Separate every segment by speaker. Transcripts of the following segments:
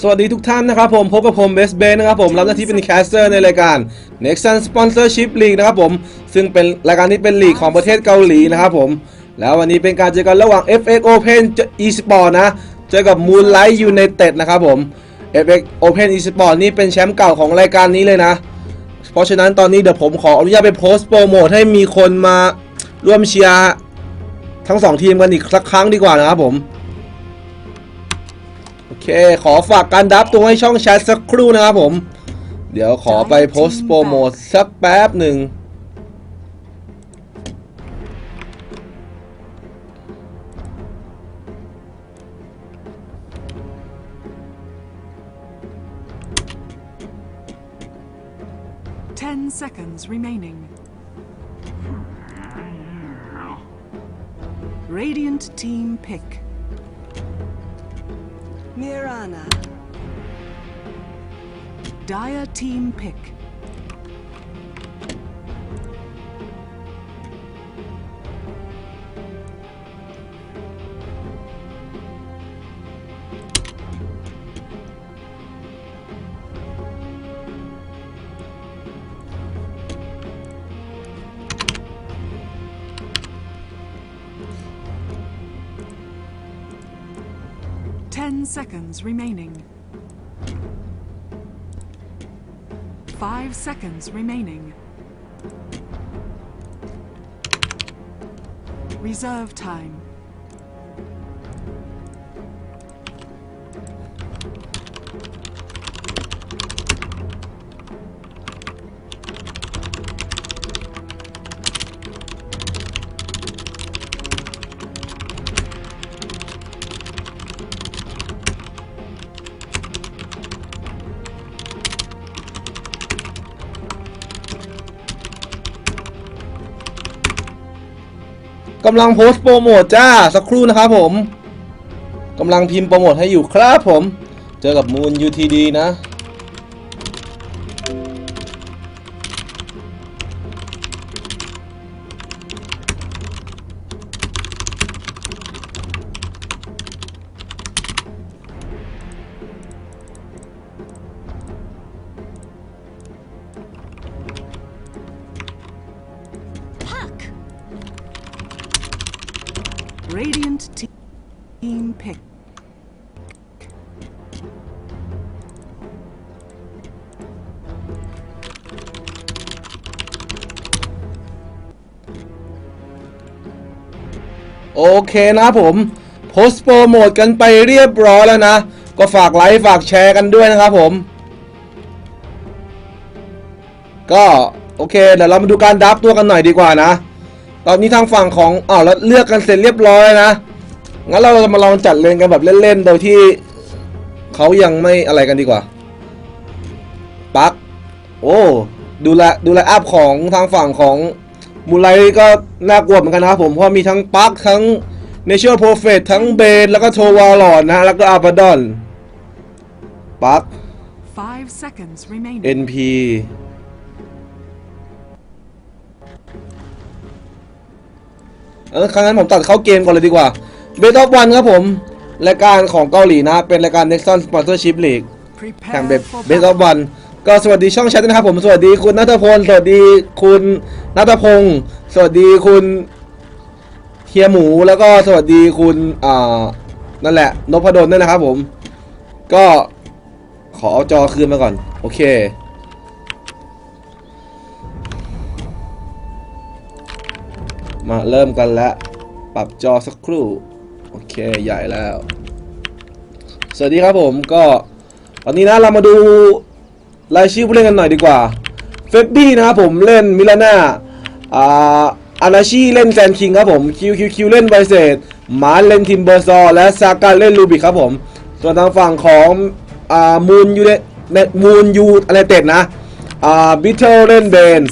Speaker 1: สวัสดีทุกท่านนะครับผม พบกับผมเบสเบนนะครับผม รับหน้าที่เป็นแคสเตอร์ในรายการ Nexus Sponsorship League นะครับผม ซึ่งเป็นรายการที่เป็นลีกของประเทศเกาหลีนะครับผม แล้ววันนี้เป็นการเจอกันระหว่าง FX Open Esport นะ เจอกับ Moonlight United นะครับผม FX Open Esport นี่เป็นแชมป์เก่าของรายการนี้เลยนะ เพราะฉะนั้นตอนนี้เดี๋ยวผมขออนุญาตไปโพสต์โปรโมทให้มีคนมาร่วมเชียร์ทั้งสองทีมกันอีกสักครั้งดีกว่านะครับผม เค ขอฝากการดับตัวให้ช่องแชทสักครู่นะครับผม เดี๋ยวขอไปโพสต์โปรโมทสักแป๊บหนึ่ง
Speaker 2: Ten seconds remaining. Radiant team pick.
Speaker 3: Mirana,
Speaker 2: Dire team pick. Seconds remaining. Five seconds remaining. Reserve time..
Speaker 1: กำลังโพสต์โปรโมทจ้าสักครู่นะครับผมกำลังพิมพ์โปรโมทให้อยู่ครับผม เจอกับมูน UTD นะ เคนะผมโพสโปรโมทกันไปเรียบร้อยแล้วนะ ก็ฝากไลค์ฝากแชร์กันด้วยนะครับผม ก็โอเคเดี๋ยวเรามาดูการดับตัวกันหน่อยดีกว่านะ ตอนนี้ทางฝั่งของอ้าวแล้วเลือกกันเสร็จเรียบร้อยนะ งั้นเราจะมาลองจัดเลนกันแบบเล่นๆ โดยที่เขายังไม่อะไรกันดีกว่า ปัก โอ้ ดูแลดูแลอัพของทางฝั่งของมูไลก็น่ากลัวเหมือนกันนะครับผม เพราะมีทั้งปักทั้ง เนเชอร์โปรเฟตทั้งเบนแล้วก็โทวาลอดนะฮะ แล้วก็อาบาดอนปัก
Speaker 2: Five seconds remaining.
Speaker 1: NP เออครั้งนั้นผมตัดเข้าเกมก่อนเลยดีกว่าเบสออฟวันครับผม รายการของเกาหลีนะ เป็นรายการ Nexon Sponsorship League แข่ง
Speaker 2: Prepare
Speaker 1: เบส
Speaker 2: for
Speaker 1: เบสออฟ
Speaker 2: battle.
Speaker 1: วันก็สวัสดีช่องแชทด้วยนะครับผม สวัสดีคุณนัทพล สวัสดีคุณนัทพงศ์สวัสดีคุณเฮียหมูแล้วก็สวัสดีคุณอ่านั่นแหละนพดลด้วยนะครับผม ก็ขอเอาจอคืนมาก่อน โอเค มาเริ่มกันแล้ว ปรับจอสักครู่ โอเคใหญ่แล้ว สวัสดีครับผมก็ตอนนี้นะเรามาดูรายชื่อผู้เล่นกันหน่อยดีกว่า เฟบบี้นะครับผมเล่นมิลาน่าอ่า อานาชีเล่นแซนคิงครับผมคิวคิวคิวเล่นไบเซตหมาเล่นทิมเบอร์ซอร์และซากาเล่นลูบิกครับผม ส่วนทางฝั่งของอ่ามูนยูเนมูนยูอะไรเต็ดนะอ่าบิทเทิลเล่นเบน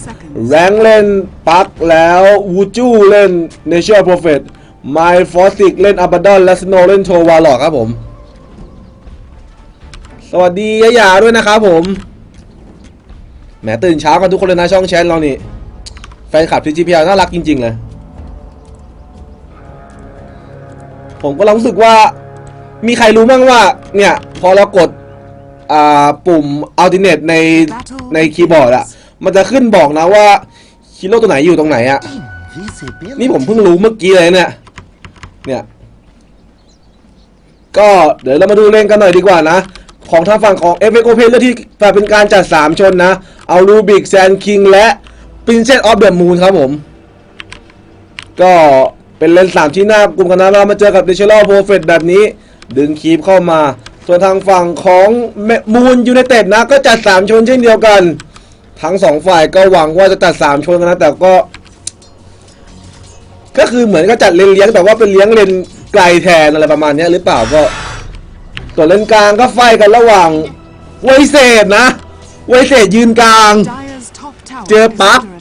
Speaker 1: แรงเล่นปักแล้ววูจูเล่นเนเชอร์โปรเฟตไมฟอสติกเล่นอับดอนและสโนเล่นโทวาลอกครับผม สวัสดียะยาด้วยนะครับผมแหมตื่นเช้ากันทุกคนเลยนะช่องแชทเรานี่ ฟนคลับทีจีพีน่ารักจริง ๆ เลย ผมก็รู้สึกว่า มีใครรู้บ้างว่า เนี่ย พอเรากด อ่า ปุ่ม alternate ใน ในคีย์บอร์ดอะมันจะขึ้นบอกนะว่าฮีโร่ตัวไหนอยู่ตรงไหนอะนี่ผมเพิ่งรู้เมื่อกี้เลยเนี่ย เนี่ย ก็เดี๋ยวเรามาดูเล่นกันหน่อยดีกว่านะ ของทางฝั่งของ f อ o p e n เลือกที่เป็นการจัด 3 ชนนะ เอารูบิกแซนคิงและ Princess of the Moon ครับผม ก็เป็นเลนสามที่หน้ากลุ่มกันนะเรามาเจอกับ Natural Prophet แบบนี้ ดึงคีบเข้ามา ส่วนทางฝั่งของมูนยูไนเต็ดนะ ก็จัด 3 ชนเช่นเดียวกัน ทั้งสองฝ่ายก็หวังว่าจะจัด 3 ชนกันนะแต่ก็ ก็คือเหมือนก็จัดเลนเลี้ยงแต่ว่าเป็นเลี้ยงเลนไกลแทนอะไรประมาณนี้หรือเปล่าก็ส่วนเลนกลางก็ไฟกันระหว่างไวเศษนะไวเศษยืนกลาง
Speaker 2: Dyer's top tower
Speaker 1: Dear
Speaker 2: is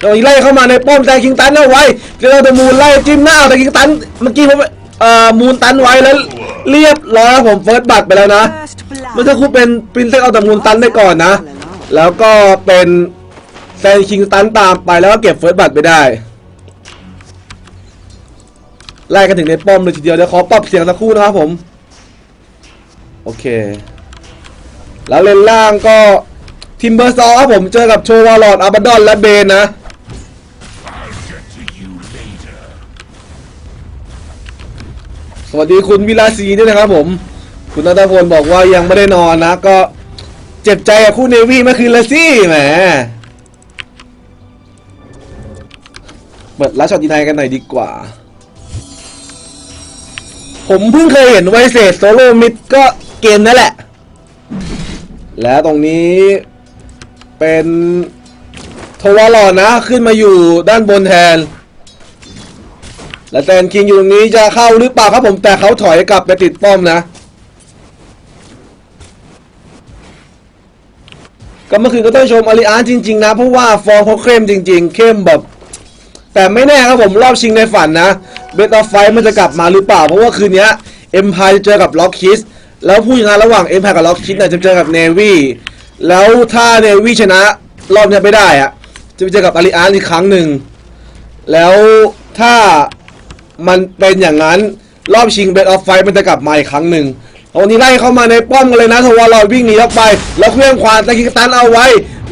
Speaker 1: Bab.
Speaker 2: under attack.
Speaker 1: ตอนนี้ไล่เข้ามาในป้อมแต่คิงตันเอาไว้เจอแต่มูนไล่จิ้มหน้าแต่คิงตันเมื่อกี้ผมเอ่อมูนตันไว้แล้วเรียบร้อยครับผมเฟิร์สบัตไปแล้วนะเมื่อสักครู่เป็นปรินเซสเอาแต่มูนตันได้ก่อนนะ แล้วก็เป็นแซนคิงตันตามไปแล้วก็เก็บเฟิร์สบัตไปได้ไล่กันถึงในป้อมเลยทีเดียวเดี๋ยวขอปรับเสียงสักครู่นะครับผม โอเค แล้วเลนล่างก็ทิมเบอร์ซอครับผมเจอกับโชวาลอดอาบาดอนและเบนนะ วัสดีคุณวิลาซีด้วยนะครับผม คุณนัทพลบอกว่ายังไม่ได้นอนนะ ก็เจ็บใจกับคู่เนวี่เมื่อคืนละสิแหมเปิดลัชช็อตดีไนกันหน่อยดีกว่า ผมเพิ่งเคยเห็นไวเซตโซโลมิดก็เกมนั่นแหละ แล้วตรงนี้เป็นโทวารอนนะ ขึ้นมาอยู่ด้านบนแทน และแซนคิงอยู่ตรงนี้จะเข้าหรือเปล่าครับผมแต่เขาถอยกลับไปติดป้อมนะ ก็เมื่อคืนก็ต้องชมอาริอานจริง ๆ นะ เพราะว่าฟอร์มเขาเข้มจริง ๆ เข้มแบบ แต่ไม่แน่ครับผมรอบชิงในฝันนะเบตอไฟมันจะกลับมาหรือเปล่า เพราะว่าคืนนี้เอ็มพายจะเจอกับล็อกคิสแล้วผู้ชนะระหว่างเอ็มพายกับล็อกคิสเนี่ยจะเจอกับเนวี่แล้วถ้าเนวี่ชนะรอบนี้ไม่ได้อะจะไปเจอกับอาริอานอีกครั้งหนึ่งแล้วถ้า มันเป็นอย่างนั้นรอบชิงเบตออฟไฟมันจะกลับมาอีกครั้งหนึ่งวันนี้ไล่เข้ามาในป้อมกันเลยนะทวารอดวิ่งหนีออกไป แล้วเคลื่อนขวานตะกิกตันเอาไว้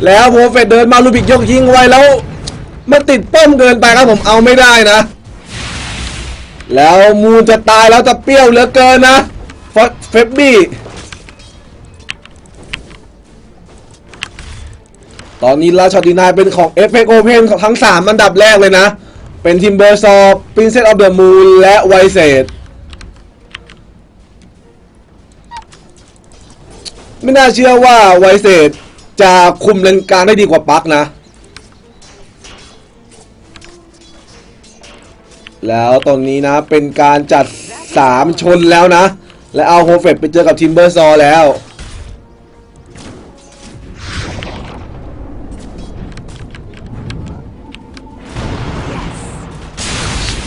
Speaker 1: แล้วโพเฟตเดินมาลูบิกยกยิงไว้แล้ว มันติดป้อมเกินไปครับผมเอาไม่ได้นะ แล้วมูนจะตายแล้วจะเปรี้ยวเหลือเกินนะฟอสเฟบบี้ตอนนี้ราชอดีนายเป็นของเอฟเอโอเพนทั้ง 3 อันดับแรกเลยนะ เป็นทิมเบอร์ซอร์ปรินเซสออฟเดอะมูนและไวเซตไม่น่าเชื่อว่าไวเซตจะคุมเลนกลางได้ดีกว่าปักนะ แล้วตรงนี้นะเป็นการจัด 3 ชนแล้วนะ และเอาโฮเฟตไปเจอกับทิมเบอร์ซอร์แล้ว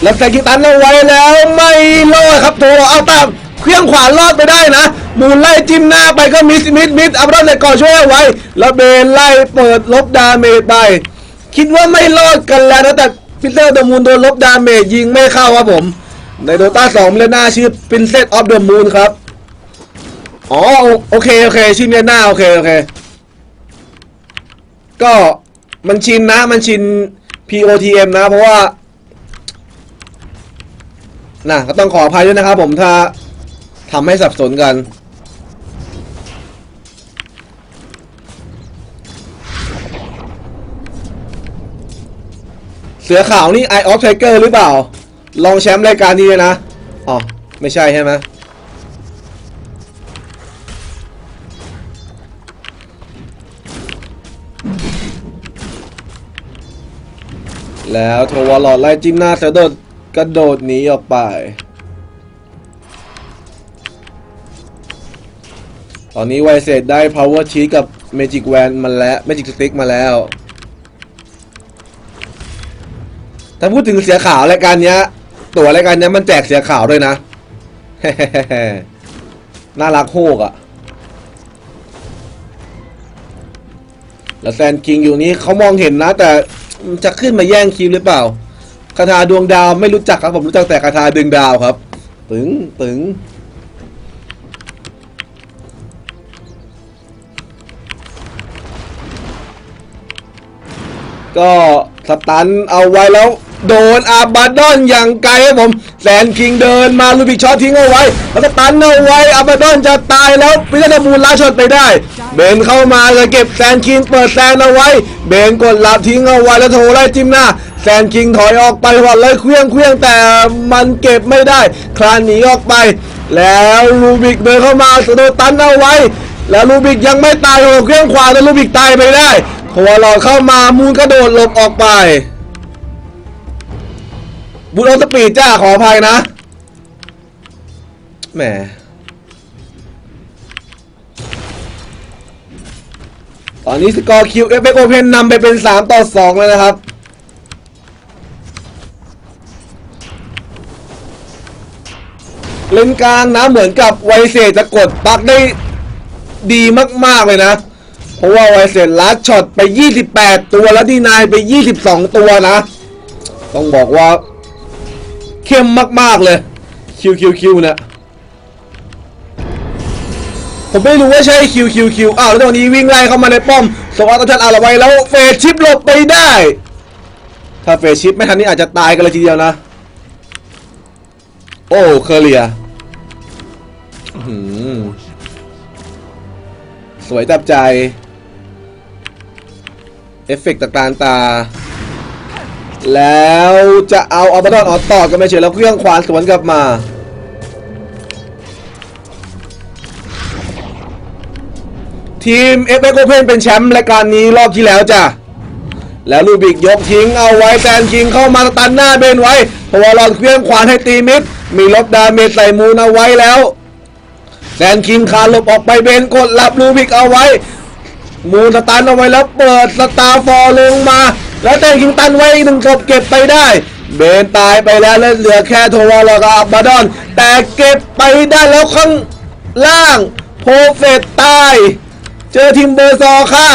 Speaker 1: แล้วแต่กิตันเอาไว้แล้วไม่รอดครับโทรเอาตามเครื่องขวารอดไปได้นะมูลไล่จิ้มหน้าไปก็มิสมิสมิสอับรอนเลยก่อช่วยเอาไว้ แล้วเบนไล่เปิดลบดาเมจไป คิดว่าไม่รอดกันแล้วนะแต่พิเซอร์เดอะมูนโดนลบดาเมจยิงไม่เข้าครับผม ในโดต้าสองเลน่าชื่อ Princess of the Moon ครับ อ๋อโอเคโอเคชื่อเมียหน้าโอเคโอเค ก็มันชินนะมันชิน POTM นะเพราะว่า นะก็ต้องขออภัยด้วยนะครับผมถ้าทำให้สับสนกัน เสือขาวนี่ Eye of Tiger หรือเปล่า ลองแชมป์รายการนี้เลยนะ อ๋อ ไม่ใช่ใช่ไหมแล้วโทวารอดไล่จิ้มหน้าเซลโดด กระโดดหนีออกไป ตอนนี้ไวเซตได้ power cheat กับ magic wand มาแล้ว magic stick มาแล้ว ถ้าพูดถึงเสียขาวรายการนี้ตั๋วรายการนี้มันแจกเสียขาวด้วยนะ น่ารักโฮกอะ่ะแล้วแซนคิงอยู่นี้เขามองเห็นนะ แต่จะขึ้นมาแย่งคิวหรือเปล่า คาถาดวงดาวไม่รู้จักครับผมรู้จักแต่คาถาดึงดาวครับ ตึงตึงก็สตันเอาไว้แล้ว โดนอาบาดอนอย่างไกลครับผม แสนคิงเดินมาลูบิกช็อตทิ้งเอาไว้แล้วสตันเอาไว้อาบาดอนจะตายแล้วพิจารณามูลล้าช็อตไปได้ เบนเข้ามาจะเก็บแซนคิงเปิดแซนเอาไว้ เบนกดลับทิ้งเอาไว้แล้วโถไล่จิ้มหน้าแซนคิงถอยออกไปหอดเลยเคลี้ยงเคลี้ยงแต่มันเก็บไม่ได้ คลานหนีออกไป แล้วลูบิกเดินเข้ามาสโดนตันเอาไว้ แล้วลูบิกยังไม่ตายโอ้เครื่องขวาแล้วลูบิกตายไปได้เพราะว่าหลอดเข้ามามูลกระโดดหลบออกไป บุญออสปีดจ้าขออภัยนะ แหม ตอนนี้สกอร์คิวเอฟเอโอเพนนำไปเป็น 3 ต่อ 2 แล้วนะครับ เล่นกลางนะเหมือนกับไวเซจะกดปลักได้ดีมาก ๆ เลยนะ เพราะว่าไวเซลัดช็อตไป 28 ตัวแล้วดีนายไป 22 ตัวนะ ต้องบอกว่า เข้มมากๆเลย คิวคิวคิวเนี่ยผมไม่รู้ว่าใช่คิวคิวคิวอ้าวแล้วตอนนี้วิ่งไล่เข้ามาในป้อมสวัสดิ์ชันอาละไว้แล้วเฟสชิปหลบไปได้ ถ้าเฟสชิปไม่ทันนี่อาจจะตายกันเลยทีเดียวนะ โอ้เคอเรียสวยจับใจ เอฟเฟกต์ต่างๆตา แล้วจะเอาอัลบาดอนออต่อกันไม่เฉยแล้วเครื่องขวานสวนกลับมา ทีมเอฟเอโกเพนเป็นแชมป์รายการนี้รอบที่แล้วจ้ะ แล้วลูบิกยกทิ้งเอาไว้แซนคิงเข้ามาตันหน้าเบนไว้เพราะว่าเราเคลื่อนขวานให้ตีมิด มีลบดาเมจใส่มูนเอาไว้แล้วแซนคิงคานหลบออกไปเบนกดหลับลูบิกเอาไว้ มูนสตันเอาไว้แล้วเปิดสตาร์ฟอร์ลงมา แล้วแซนคิงตันไว้อีกหนึ่งศพเก็บไปได้เบนตายไปแล้วแล้วเหลือแค่โทวอลกับอับบาดอน แต่เก็บไปได้แล้วข้างล่างโพเฟตตาย เจอทีมเบอร์ซอค่า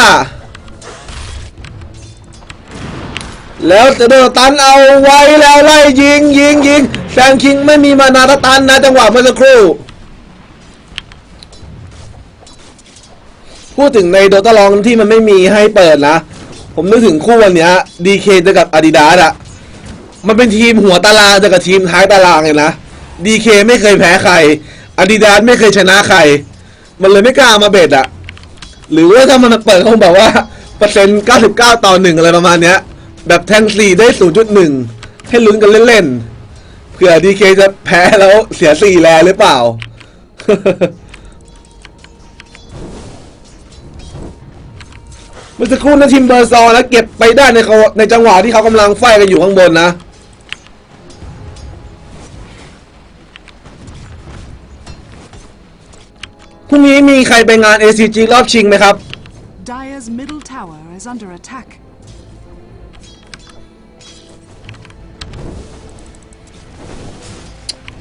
Speaker 1: แล้วจะเดินตันเอาไว้แล้วไล่ยิงยิงยิงแซงคิงไม่มีมานาตตันนะจังหวะเมื่อสักครู่ พูดถึงในโดตาลองที่มันไม่มีให้เปิดนะ ผมนึกถึงคู่วันเนี้ยดีเคเจอกับอาดิดาสอะมันเป็นทีมหัวตารางเจอกับทีมท้ายตารางเลยนะดีเคไม่เคยแพ้ใครอาดิดาสไม่เคยชนะใคร มันเลยไม่กล้ามาเบ็ดอะหรือว่าถ้ามันเปิดคงแบบว่าเปอร์เซ็นต์99 ต่อหนึ่งอะไรประมาณเนี้ย แบบแทงสี่ได้ 0.1 ให้ลุ้นกันเล่นๆเผื่อดีเคจะแพ้แล้วเสียสี่แลหรือเปล่า เมื่อสักครู่นะทีมเบอร์ซอนะเก็บไปได้ในเขาในจังหวะที่เขากำลังไฟกันอยู่ข้างบนนะ พรุ่งนี้มีใครไปงาน ACG รอบชิงไหมครับ
Speaker 2: Dyer's middle tower is under attack.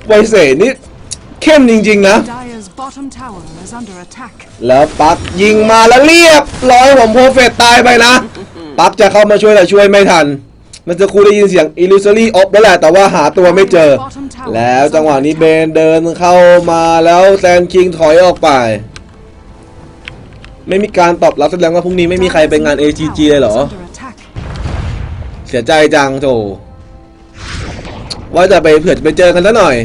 Speaker 1: ไวเสนี่เข้มจริง ๆ นะ
Speaker 2: Dyer's bottom tower is under attack.
Speaker 1: แล้วปักยิงมาแล้วเรียบร้อยผมโพเฟตตายไปนะ ปักจะเข้ามาช่วยแต่ช่วยไม่ทัน มันจะครูได้ยินเสียง illusory of แล้วแหละแต่ว่าหาตัวไม่เจอ แล้วจังหวะนี้เบนเดินเข้ามาแล้วแซนคิงถอยออกไป ไม่มีการตอบรับแสดงว่าพรุ่งนี้ไม่มีใครไปงาน AGG เลยเหรอ
Speaker 2: Is under attack.
Speaker 1: เสียใจจังโจ ว่าจะไปเผื่อจะไปเจอกันซะหน่อย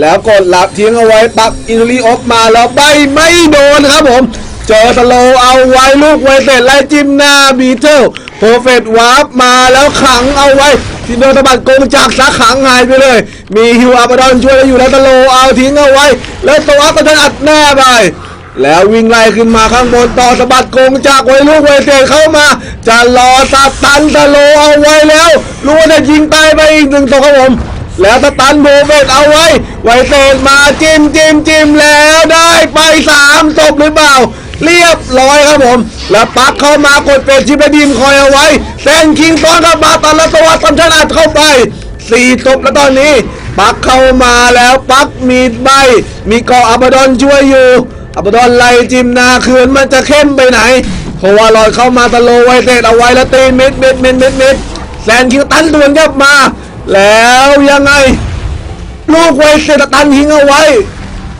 Speaker 1: แล้วกดรับทิ้งเอาไว้ปักอินลีออฟมาแล้วใบไม่โดนครับผม เจอสโลเอาไว้ลูกไวเสร็จไล่จิ้มหน้าบีเทิลโปรเฟตวาร์ปมาแล้วขังเอาไว้ทีโดนตะบัดโกงจากสาขังหายไปเลย มีฮิวอาบาดอนช่วยอยู่แล้วสโลเอาทิ้งเอาไว้ แล้วตัวอัพก็จะอัดหน้าไปแล้ววิ่งไล่ขึ้นมาข้างบนต่อสะบัดโกงจากไว้ลูกไวเตเข้ามา จะรอสตันตะโลเอาไว้แล้วรู้ว่าจะยิงตายไปอีกหนึ่งตัวครับผม แล้วสตันโบเวตเอาไว้ ไวเตะมาจิ้มจิ้มจิ้มแล้วได้ไปสามจบหรือเปล่า เรียบร้อยครับผม แล้วปักเข้ามากดเป็นชิปและดีมคอยเอาไว้แซนคิงซ้อนเข้ามาตันละตัวตันชนะเข้าไปสี่ศพแล้วตอนนี้ ปักเข้ามาแล้วปักมีใบมีกาะอับดอนช่วยอยู่อับดอนไล่จิมนาคืนมันจะเข้มไปไหนเพราะว่าลอยเข้ามาตะโลไวเตดเอาไว้แล้วตีเม็ดเม็ดเม็ดเม็ดเม็ดแซนคิวตันดวนกับมา แล้วยังไง ลูกไวเตตันทิ้งเอาไว้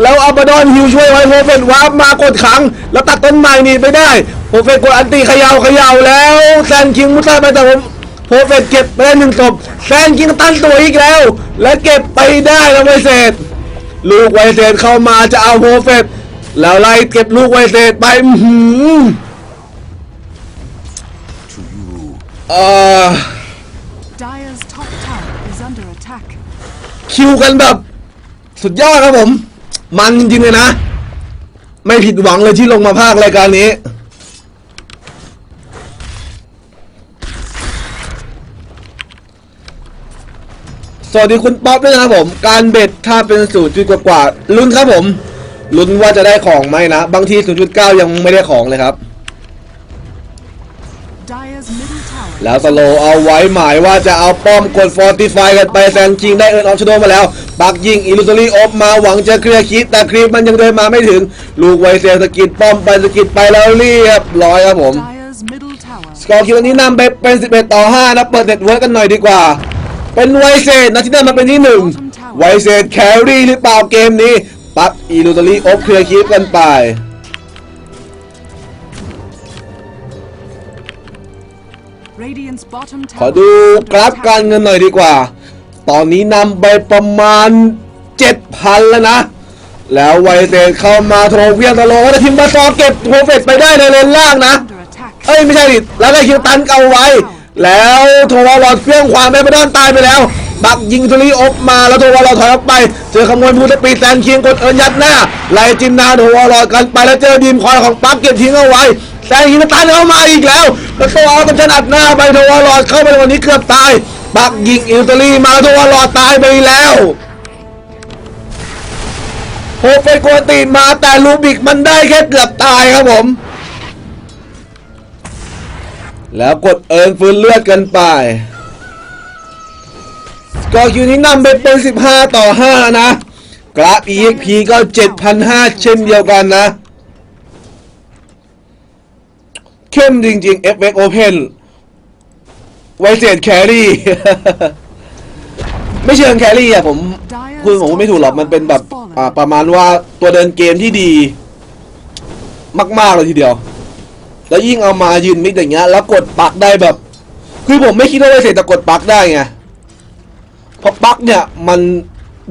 Speaker 1: แล้วอับดอนฮิวช่วยไว้โฮเฟนวาร์ปมากดขัง แล้วตัดต้นไม้หนีไปได้โปรเฟสกดอันตีเขย่าเขย่าแล้วแซนคิงมุดใต้ไปแต่ผมโปรเฟสเก็บไปได้หนึ่งศพแซนคิงตันตัวอีกแล้ว และเก็บไปได้แล้วไวเศษลูกไวเศษเข้ามาจะเอาโปรเฟสแล้วไล่เก็บลูกไวเศษไปอื้อหือเคิวกันแบบ สุดยอดครับผม มันจริงๆเลยนะ ไม่ผิดหวังเลยที่ลงมาภาครายการนี้สวัสดีคุณป๊อปด้วยนะครับผม การเบ็ดถ้าเป็นศูนย์จุดกว่าๆลุ้นครับผม ลุ้นว่าจะได้ของไหมนะ บางที0.9ยังไม่ได้ของเลยครับ แล้วสโลว์เอาไว้หมายว่าจะเอาป้อมกดฟอร์ติฟายกันไปแซงคิงได้เอิร์นออฟชโดมาแล้ว ปักยิงอิลูซอรี่ออฟมาหวังจะเคลียร์คิดแต่ครีปมันยังเดินมาไม่ถึง ลูกไวเซลสกิดป้อมไปสกิดไปแล้วเรียบร้อยครับผม
Speaker 2: Dyer's middle tower
Speaker 1: สกอร์คิววันนี้นำไปเป็น 11 ต่อ 5 นะ เปิดเน็ตเวิร์กกันหน่อยดีกว่า เป็นไวเซนนะที่ได้มาเป็นที่หนึ่งไวเซนแครี่หรือเปล่าเกมนี้ ปักอิลูซอรี่ออฟเคลียร์คิดกันไป ขอ
Speaker 2: tower
Speaker 1: ดู
Speaker 2: is under
Speaker 1: กราฟ
Speaker 2: attack.
Speaker 1: การเงินหน่อยดีกว่า ตอนนี้นำไปประมาณ 7,000 แล้วนะ แล้วไวเซนเข้ามาโทรเวียนตะโลก็จะทิมบาซอเก็บโปรเฟสไปได้ในเลนล่างนะ
Speaker 2: Under attack.
Speaker 1: เอ้ย ไม่ใช่ดิแล้วได้คิวตันเอาไว้ แล้วโทรวอลอดเครื่องความไปไปด้านตายไปแล้ว บักยิงทุลีออกมาแล้วโทรวอลอดถอยออกไป เจอขโมยมูสปีดแซนเคียงกดเอิญยัดหน้าไล่จินนาโทรวอลอดกันไปแล้วเจอดีมคอยของปั๊กเก็บทิ้งเอาไว้ แซงยิงตันเข้ามาอีกแล้วแล้วตัวเอาตำชนัดหน้าไปทรวอลอดเข้าไปวันนี้เกือบตายบักยิงอิตาลีมาแล้วโทรอลอดตายไปแล้วโฮไปกวนตีนมาแต่ลูบิกมันได้แค่เกือบตายครับผม แล้วกดเอิญฟื้นเลือดกันไปสกอร์คิวนี้นำไปเป็น 15 ต่อ 5 นะ กราฟ EXP ก็ 7,500 เช่นเดียวกันนะ เข้มจริงๆ FX Open ไวเศษแครี่ ไม่เชิงแครี่อะผมคุณผมไม่ถูกหรอกมันเป็นแบบอ่าประมาณว่าตัวเดินเกมที่ดี มากๆเลยทีเดียว แล้วยิ่งเอามายืนมิดอย่างเงี้ยแล้วกดปักได้แบบ คือผมไม่คิดว่าไวเศษจะกดปักได้ไงเพราะปักเนี่ยมัน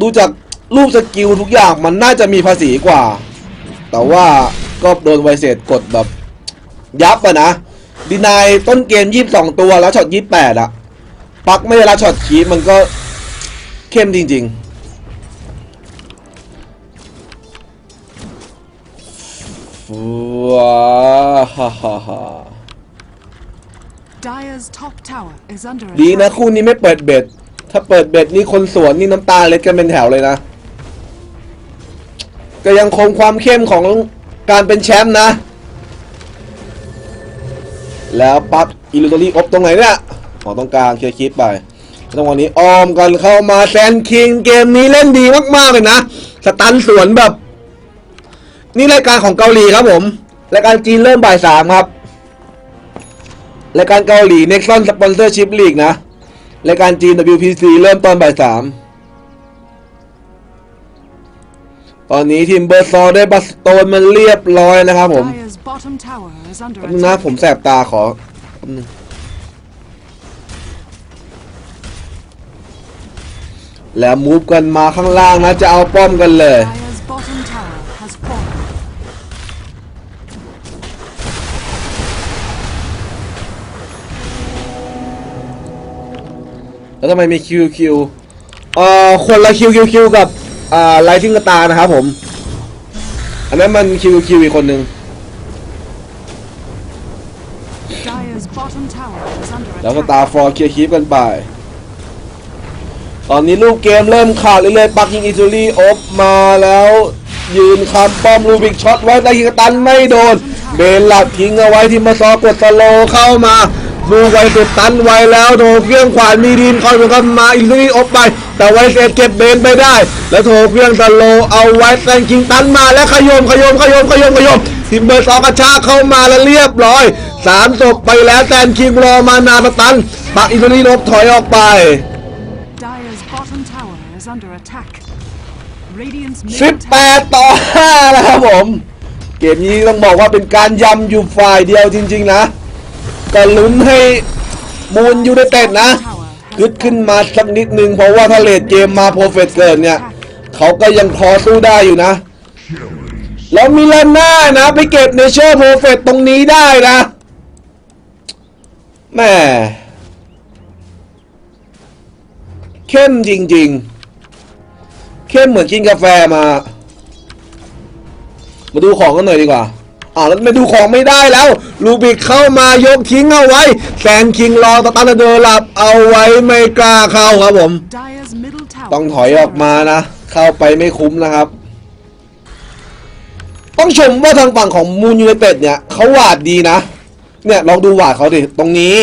Speaker 1: ดูจากรูปสกิลทุกอย่างมันน่าจะมีภาษีกว่า แต่ว่าก็โดนไวเศษกดแบบ ยับอะนะดีนายต้นเกมยี่สิบสองตัวแล้วช็อตยี่แปดอะปลักไม่ได้รับช็อตคีปมันก็เข้มจริง ๆว้าฮ่าฮ่าฮ่า
Speaker 2: Dyer's top tower is under
Speaker 1: ดีนะ
Speaker 2: attack.
Speaker 1: คู่นี้ไม่เปิดเบ็ด ถ้าเปิดเบ็ดนี่คนสวนนี่น้ำตาเล็ดกันเป็นแถวเลยนะ ก็ยังคงความเข้มของการเป็นแชมป์นะ แล้วปั๊บอิลูตอรี่อบตรงไหนเนี่ยของตรงกลางเคลียร์คลิปไปตรงวันนี้ออมกันเข้ามาแซนคิงเกมนี้เล่นดีมากๆเลยนะ สตันสวนแบบ นี่รายการของเกาหลีครับผมรายการจีนเริ่มบ่ายสามครับรายการเกาหลี Nexon Sponsorship League นะรายการจีน WPC เริ่มตอนบ่ายสาม ตอนนี้ทีมเบอร์ซอได้บัสโตนมันเรียบร้อยนะครับผม
Speaker 2: Dyer's bottom tower is under
Speaker 1: แป๊บนึงนะ
Speaker 2: attack.
Speaker 1: ผมแสบตาขอแป๊บนึงแล้วมูฟกันมาข้างล่างนะ จะเอาป้อมกันเลย
Speaker 2: Dyer's bottom tower has fallen.
Speaker 1: แล้วทำไมมีคิวคิวเอ่อคนละคิวคิวคิวกับ อ่าไลทิงกตานะครับผม อันนั้นมันคิวคิวอีกคนหนึ่ง
Speaker 2: Dyer's bottom tower is under
Speaker 1: แล้วก็
Speaker 2: attack.
Speaker 1: ตาฟอร์เคลียร์คีปกันไป ตอนนี้ลูกเกมเริ่มขาดเรื่อยๆปักยิงอิตูรี่อฟมาแล้ว ยืนคำป้อมลูบิกช็อตไว้แต่ยิงตันไม่โดน เบนหลับทิ้งเอาไว้ที่มาซอกดสโลว์เข้ามา ดูไวสุดตันไว้แล้วโถเครื่องขวานมีดินคอยเหมือนกันมาอิตูรี่อฟไป แต่ไวเซตเก็บเบนไปได้ แล้วโถเครื่องสโลว์เอาไว้แซงคิงตันมาแล้วขยมขยมขยมขยมขยมทีมเบอร์สองกระชากเข้ามาแล้วเรียบร้อยสามศพไปแล้วแซนคิงรอมานาสตันปักอิตูรี่ลบถอยออกไป
Speaker 2: Dyer's bottom tower is under attack. Radiant's
Speaker 1: สิบ
Speaker 2: middle
Speaker 1: แป
Speaker 2: tower
Speaker 1: ดต่อห้าแล้วครับผม เกมนี้ต้องบอกว่าเป็นการยำอยู่ฝ่ายเดียวจริง ๆ นะ ก็ลุ้นให้มูลยูไนเต็ดนะกึดขึ้นมาสักนิดนึงเพราะว่าถ้าเลดเกมมาโปรเฟสเกินเนี่ย เขาก็ยังพอสู้ได้อยู่นะ แล้วมิลานน่านะ ไปเก็บเนเชอร์โปรเฟสตรงนี้ได้นะแม่เข้มจริงๆ เข้มเหมือนกินกาแฟมา มาดูของกันหน่อยดีกว่า อ่าแล้วไมาดูของไม่ได้แล้ว ลูบิกเข้ามายกทิ้งเอาไว้ แซนคิงรอสตาร์เดอร์หลับเอาไว้ไม่กล้าเข้าครับผม ต้องถอยออกมานะ เข้าไปไม่คุ้มนะครับ ต้องชมว่าทางฝั่งของมูนยูไนเต็ดเนี่ยเขาหวาดดีนะ เนี่ยลองดูหวาดเขาดิตรงนี้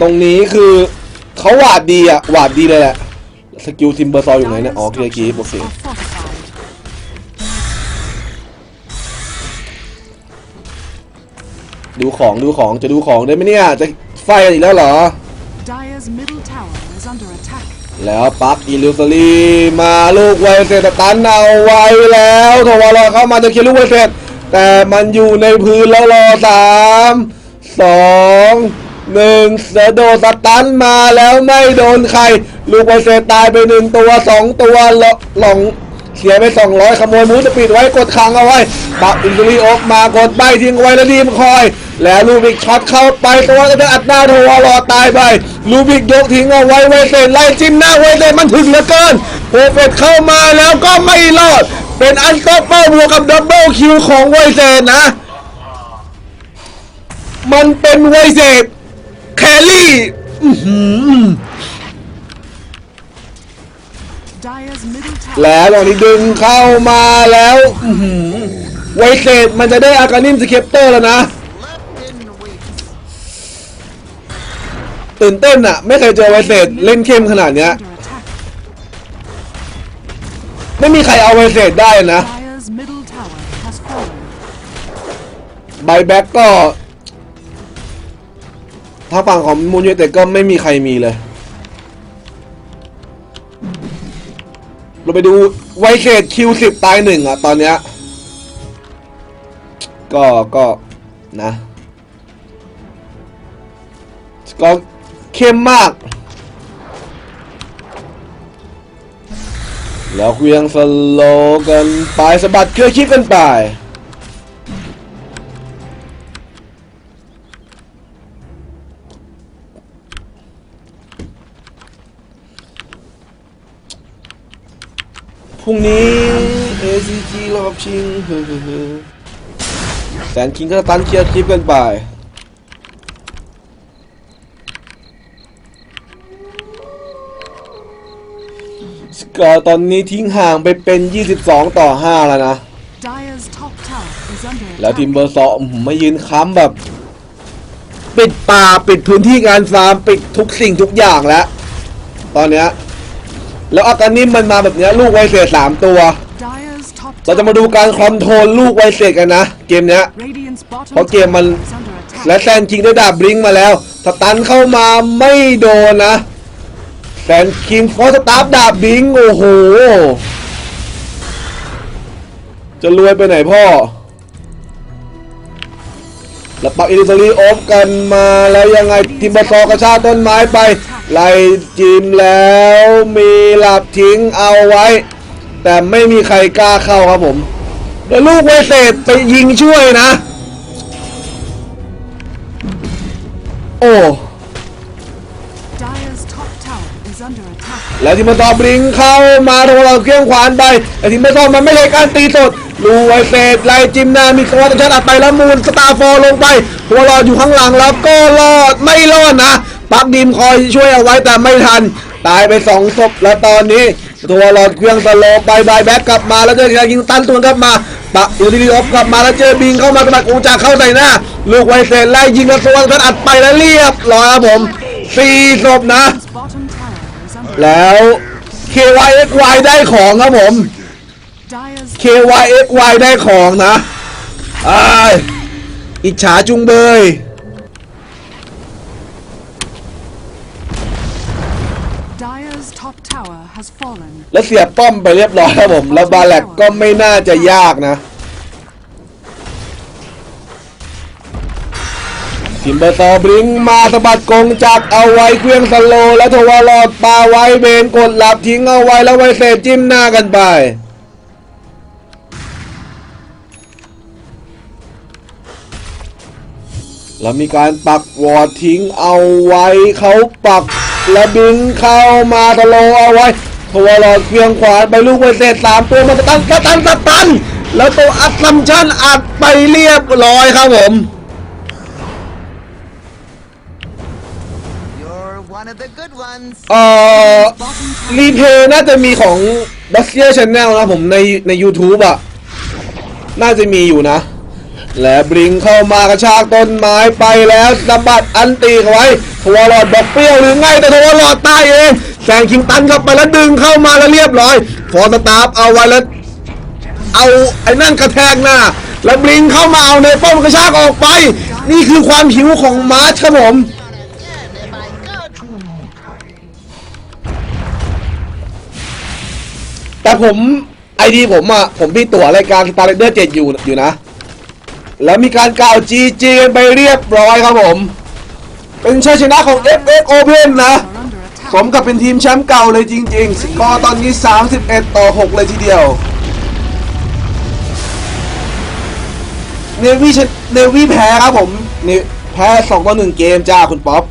Speaker 1: ตรงนี้คือเขาหวาดดีอะหวาดดีเลยแหละสกิลทิมเบอร์ซอลอยู่ไหนเนี่ยอ๋อเกียร์กีโอเค ดูของดูของจะดูของได้ไหมเนี่ยจะไฟกันอีกแล้วเหรอ
Speaker 2: Dyer's middle tower is under attack.
Speaker 1: แล้วปักอิลูซาลีมาลูกไวเซตตันเอาไว้แล้วโทวารอเข้ามาจะเคลียร์ลูกไวเซตแต่มันอยู่ในพื้นแล้วรอสามสองหนึ่งเสยโดนสตันมาแล้วไม่โดนใคร ลูกไวเซตตายไปหนึ่งตัวสองตัวหลหลง เสียไป 200 ขโมยมูสปีดไว้กดค้างเอาไว้ปักอินซูลีออกมากดใบทิ้งไว้แล้วรีบคอย แล้วลูบิกช็อตเข้าไปตัวก็จะอัดหน้าโทวารอตายไปลูบิกยกทิ้งเอาไว้ไวเซนไล่จิ้มหน้าไวเซนมันถึงเหลือเกินโปรเฟตเข้ามาแล้วก็ไม่รอด เป็นอันก็เป้าบวกกับดับเบิลคิวของไวเซนนะ มันเป็นไวเซนแค
Speaker 2: ลรี่
Speaker 1: แล้วตอนนี้ดึงเข้ามาแล้วอื้อหือไวเซนมันจะได้อากานิมสเคปเตอร์แล้วนะ ตื่นเต้นอะไม่เคยเจอไวเซนเล่นเข้มขนาดเนี้ย
Speaker 2: under attack.
Speaker 1: ไม่มีใครเอาไวเซนได้นะ
Speaker 2: Dyer's middle tower has fallen.
Speaker 1: ไบแบ็กก็ทางฝั่งของมูนยูไนเต็ดก็ไม่มีใครมีเลย ไปดูไวเซตคิวสิบตายหนึ่งอะตอนเนี้ย ก็ก็นะ ก็เข้มมาก แล้วเวียงสโลกันไปสะบัดเครือคิดกันไป พรุ่งนี้ ACG รอบชิงเฮ้อๆแสนคิงก็ตันเคลียร์คลิปกันไปสกอร์ตอนนี้ทิ้งห่างไปเป็น 22 ต่อ 5 แล้วนะ
Speaker 2: Dyer's top tower is under
Speaker 1: แล้วทีม
Speaker 2: attack.
Speaker 1: เบอร์สองอื้อหือมายืนค้ำแบบ ปิดป่าปิดพื้นที่งานฟาร์ม ปิดทุกสิ่งทุกอย่างแล้ว ตอนเนี้ย แล้วอาการนิมมันมาแบบนี้ลูกไวเศษสามตัว เราจะมาดูการคอนโทรลลูกไวเศษกันนะ เกมเนี้ยเพราะเกมมันและแซนคิงได้ดาบบลิงมาแล้วสตันเข้ามาไม่โดนนะแซนคิงฟอสตาร์ดาบบลิงโอ้โหจะรวยไปไหนพ่อแล้วปักอิลิซารีโอฟกันมาแล้วยังไงทิมบอซอกระชากต้นไม้ไป ไล่จิมแล้วมีหลับทิ้งเอาไว้ แต่ไม่มีใครกล้าเข้าครับผมแล้วลูกไวเศษไปยิงช่วยนะ โอ้
Speaker 2: Dyer's top tower is under attack.
Speaker 1: แล้วทีมตอบลิงเข้ามาทำเราเครื่องขวานไปแต่ทีมตอบมันไม่ใช่การตีสดลูไวเศษไล่จิมนามีสวัสดิ์ชัดอัดไปแล้วมูลสตาร์ฟอร์ลงไปหัวรอดอยู่ข้างหลังแล้วก็รอดไม่รอดนะ ปักดิมคอยช่วยเอาไว้แต่ไม่ทัน ตายไปสองศพแล้วตอนนี้ ตัวรอดเครื่องสโลว์ไปบายแบ็กกลับมาแล้วเจอกยิงตันตัวกลับมาปะอยู่ดีๆออฟกลับมาแล้วเจอบิงเข้ามาสะบัดอูจากเข้าใส่หน้า ลูกไวเศษไล่ยิงกระสวงชัดอัดไปแล้วเรียบร้อยครับผมสี่ศพนะ แล้ว KYXY ได้ของครับผม KYXY ได้ของนะอ้ายอิจฉาจุงเบย แล้วเสียป้อมไปเรียบร้อยครับผม แล้วบาแลกก็ไม่น่าจะยากนะทิมเบอร์ตอบริงมาสะบัดกงจักเอาไว้เครื่องสโล และวทวารอดปาไว้เบนกดหลับทิ้งเอาไว้แล้วไว้เสร็จจิ้มหน้ากันไปแล้วมีการปักวอดทิ้งเอาไว้เขาปักและดึงเข้ามาตะโลเอาไว้ ทวารอดเครื่องขวานไปลูกไวเศษสามตัวมาสตันสตันสตัน แล้วตัวอัดซัมชันอัดไปเรียบร้อยครับผม
Speaker 3: You're one of the good ones.
Speaker 1: เอ่อรีเพย์น่าจะมีของบัสเซียช n แนลนะผมในใน YouTube อะ น่าจะมีอยู่นะ และบริงเข้ามากระชากต้นไม้ไปแล้วสะบัดอันตีเขาไว้ทัวรอดบอกเปรี้ยวหรือไงแต่ทัวรอดตายเอง แซงคิงตันเข้าไปแล้วดึงเข้ามาแล้วเรียบร้อย ฟอร์สตาร์ฟเอาไว้แล้วเอาไอ้นั่นกระแทกหน้า แล้วบลิงเข้ามาเอาในป้อมกระชากออกไป นี่คือความหิวของมาร์ชครับผมแต่ผมไอดีผมอะผมมีตั๋วรายการ Star Rider 7อยู่อยู่นะ แล้วมีการกล่าว GG กันไปเรียบร้อยครับผม เป็นชัยชนะของ FX Open นะ สมกับเป็นทีมแชมป์เก่าเลยจริง ๆ สกอร์ตอนนี้ 31 ต่อ 6 เลยทีเดียวเนวี่ชเนวี่แพ้ครับผมนี่แพ้ 2 ต่อ 1 เกมจ้าคุณป๊อป